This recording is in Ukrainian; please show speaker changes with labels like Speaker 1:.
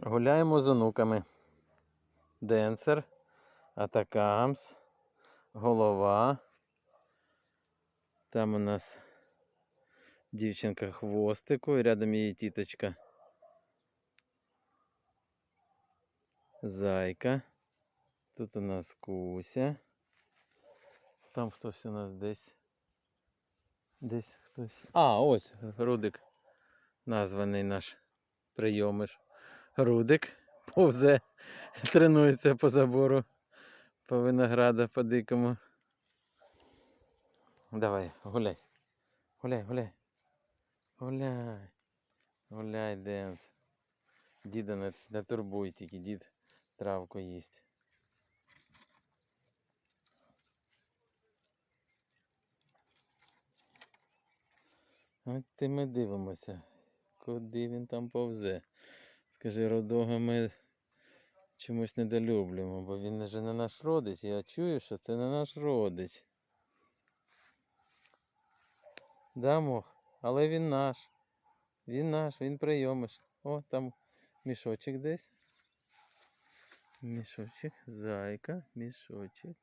Speaker 1: Гуляємо з онуками. Денсер, Атакамс, голова. Там у нас дівчинка хвостику і рядом її тіточка. Зайка. Тут у нас Куся. Там хтось у нас десь. Десь хтось. А, ось Рудик. Названий наш прийомиш. Рудик повзе, тренується по забору, по винограду, по дикому. Давай, гуляй. Гуляй, гуляй. Гуляй. Гуляй, Денс. Діда не, не турбуй тільки, дід травку їсть. От ти ми дивимося, куди він там повзе. Скажи, родога ми чомусь недолюблюємо, бо він же не наш родич. Я чую, що це не наш родич. Да, мох, але він наш. Він наш, він прийомиш. О, там мішочок десь. Мішочок, зайка, мішочок.